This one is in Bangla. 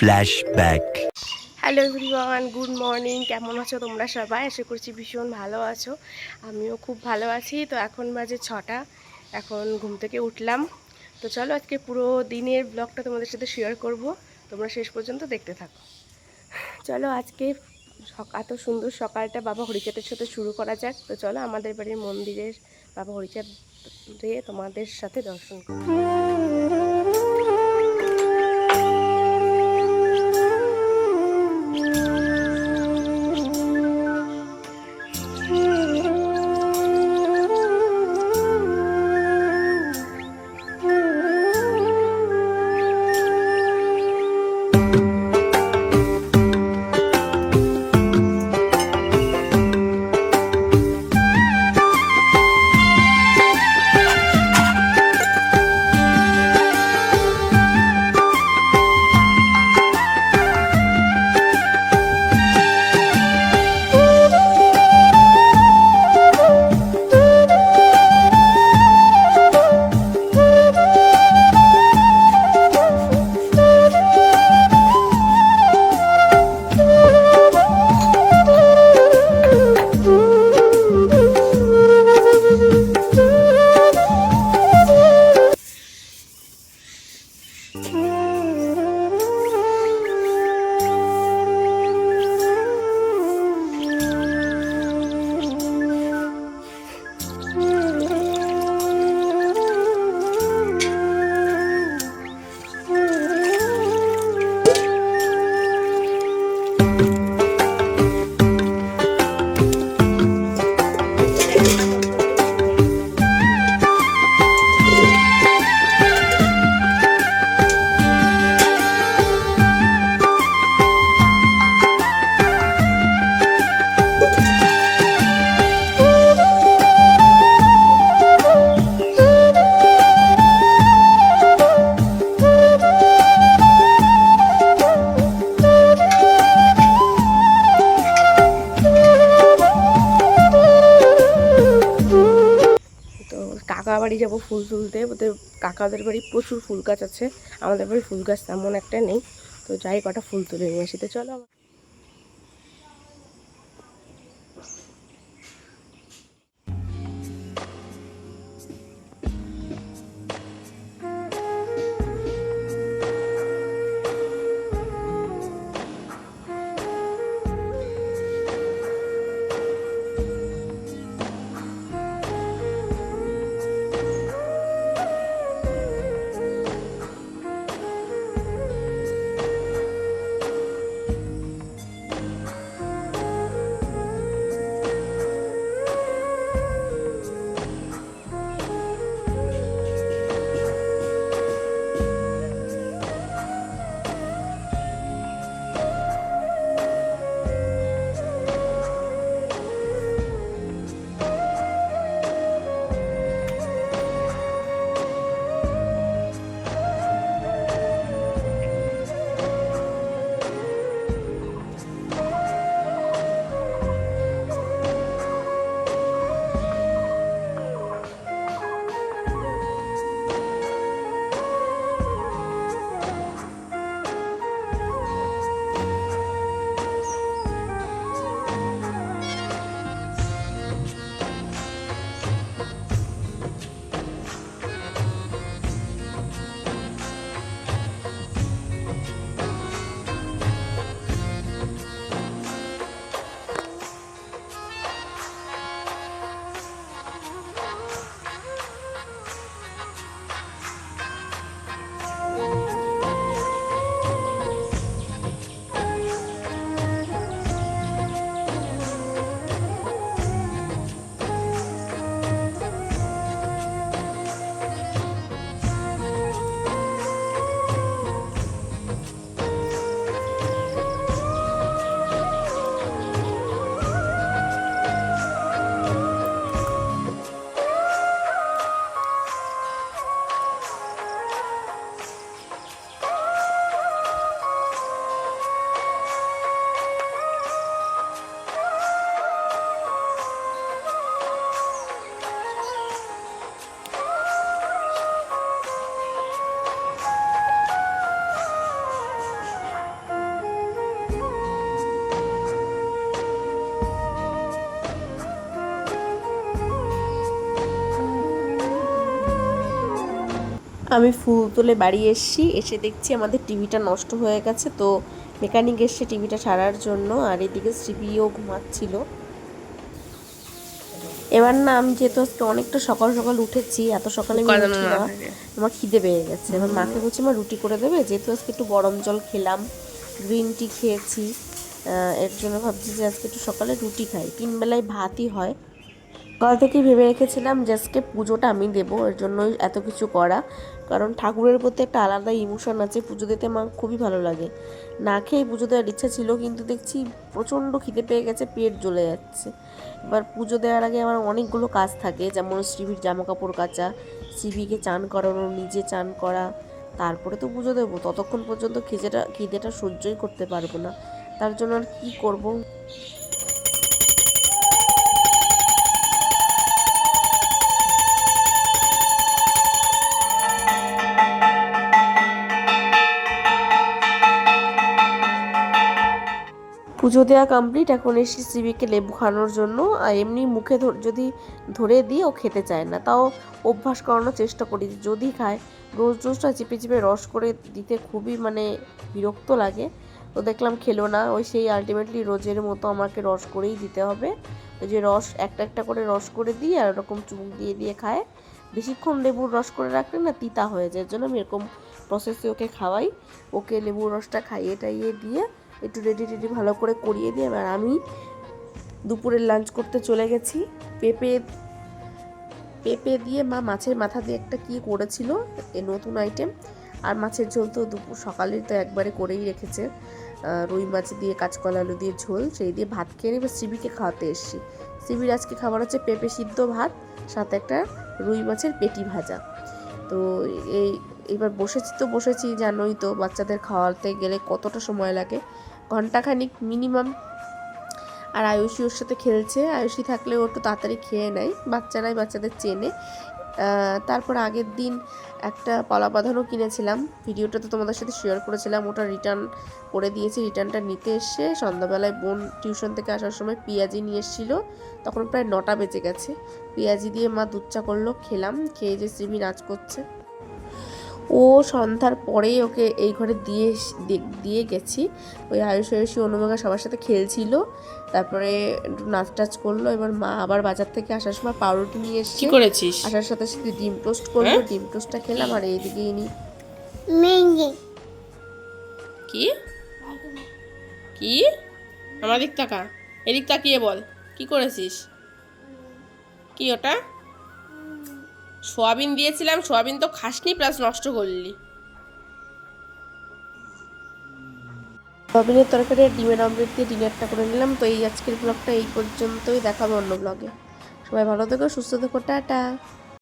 Flashback. Hello everyone good morning কেমন আছো তোমরা সবাই? আশা করছি ভীষণ ভালো আছো। আমিও খুব ভালো আছি। তো এখন বাজে ছটা। এখন ঘুম থেকে উঠলাম। তো চলো আজকে পুরো দিনের ব্লগটা তোমাদের সাথে শেয়ার করব। তোমরা শেষ পর্যন্ত দেখতে থাকো। চলো আজকে এত সুন্দর সকালটা বাবা হরিচাঁদের সাথে শুরু করা যাক। তো চলো আমাদের বাড়ির মন্দিরের বাবা হরিচাঁদ তোমাদের সাথে দর্শন করি। যাব ফুল তুলতে। ওদের কাকাদের বাড়ি প্রচুর ফুল গাছ আছে। আমাদের বাড়ি ফুল গাছ তেমন একটা নেই। তো যাই কটা ফুল তুলে নিয়ে আসি। তো চলো আমি ফুল তুলে বাড়ি এসেছি এসে দেখছি আমাদের টিভিটা নষ্ট হয়ে গেছে তো মেকানিক এসছে টিভিটা সারার জন্য আর এদিকে শ্রীবিও ঘুমাচ্ছিল। এবার না আমি যেহেতু আজকে অনেকটা সকাল সকাল উঠেছি এত সকালে আমি উঠি না আমার খিদে পেয়ে গেছে। এবার মাকে বলছি মা রুটি করে দেবে? যেহেতু আজকে একটু গরম জল খেলাম গ্রিন টি খেয়েছি এর জন্য ভাবছি যে আজকে একটু সকালে রুটি খাই। তিন বেলায় ভাতই হয়। সকাল থেকে ভেবে রেখেছিলাম যে আজকে পুজোটা আমি দেবো এর জন্যই এত কিছু করা। কারণ ঠাকুরের প্রতি একটা আলাদা ইমোশন আছে, পুজো দিতে আমার খুবই ভালো লাগে। না খেয়ে পুজো দেওয়ার ইচ্ছা ছিল, কিন্তু দেখছি প্রচণ্ড খিদে পেয়ে গেছে, পেট জ্বলে যাচ্ছে। এবার পুজো দেওয়ার আগে আমার অনেকগুলো কাজ থাকে, যেমন শ্রীভির জামা কাপড় কাচা, শ্রীভিকে চান করানো, নিজে চান করা, তারপরে তো পুজো দেবো। ততক্ষণ পর্যন্ত খিদেটা খিদেটা সহ্যই করতে পারব না। তার জন্য আর কী করব? পুজো দেওয়া কমপ্লিট এখন এসে সিবিকে লেবু খাওয়ানোর জন্য, আর এমনি মুখে যদি ধরে দিই, ও খেতে চায় না। তাও অভ্যাস করানোর চেষ্টা করি যদি খায়, রোজ রোজটা চিপে চিপে রস করে দিতে খুবই মানে বিরক্ত লাগে। তো দেখলাম খেলো না, ওই সেই আলটিমেটলি রোজের মতো আমাকে রস করেই দিতে হবে। ওই যে রস, একটা একটা করে রস করে দিই আর ওরকম চুমুক দিয়ে দিয়ে খায়। বেশিক্ষণ লেবুর রস করে রাখলে না তিতা হয়ে যায়, এর জন্য আমি এরকম প্রসেসে ওকে খাওয়াই। ওকে লেবুর রসটা খাইয়ে টাইয়ে দিয়ে একটু রেডি টেডি ভালো করে করিয়ে দিয়ে এবার আমি দুপুরের লাঞ্চ করতে চলে গেছি। পেঁপে পেঁপে দিয়ে মা মাছের মাথা দিয়ে একটা কি করেছিল, এ নতুন আইটেম আর মাছের ঝোল তো দুপুর সকালেই তো একবারে করেই রেখেছে। রুই মাছ দিয়ে, কাঁচকলা আলু দিয়ে ঝোল, সেই দিয়ে ভাত খেয়ে এবার সিবিকে খাওয়াতে এসেছি। সিবির আজকে খাবার হচ্ছে পেঁপে সিদ্ধ ভাত, সাথে একটা রুই মাছের পেটি ভাজা। তো এই এবার বসেছি তো বসেছি, জানোই তো বাচ্চাদের খাওয়াতে গেলে কতটা সময় লাগে। ঘন্টাখানিক মিনিমাম আর আয়ুষী ওর সাথে খেলছে। আয়ুষী থাকলে ও একটু তাড়াতাড়ি খেয়ে নেয়। বাচ্চারাই বাচ্চাদের চেনে। তারপর আগের দিন একটা পলা বাঁধানো কিনেছিলাম। ভিডিওটা তো তোমাদের সাথে শেয়ার করেছিলাম। ওটা রিটার্ন করে দিয়েছি। রিটার্নটা নিতে এসে সন্ধ্যাবেলায় বোন টিউশন থেকে আসার সময় পেঁয়াজি নিয়ে এসেছিল। তখন প্রায় নটা বেজে গেছে। পেঁয়াজি দিয়ে মা দুধ চা করল। খেলাম। খেয়ে যে সিমি নাচ করছে। ও সন্ধ্যার পরেই ওকে এই ঘরে দিয়ে দিয়ে গেছি। ওই আয়ুষ আয়ুষী অনুমেঘা সবার সাথে খেলছিল। তারপরে একটু নাচ টাচ করল। এবার মা আবার বাজার থেকে আসার সময় পাউরুটি নিয়ে কি এসেছে করেছিস? আসার সাথে সাথে ডিম টোস্ট করল। হ্যাঁ? ডিম টোস্টটা খেলাম আর এইদিকে ইনি কি? কি? আমার দিক তাকা এদিক তাকিয়ে বল। কি করেছিস? কি ওটা? সোয়াবিন দিয়েছিলাম, সোয়াবিন তো খাসনি প্লাস নষ্ট করলি। সোয়াবিনের তরকারি ডিমের অমলেট দিয়ে ডিনারটা করে নিলাম। তো এই আজকের ব্লগটা এই পর্যন্তই। দেখাবো অন্য ব্লগে সবাই ভালো থেকো, সুস্থ থেকো, টাটা।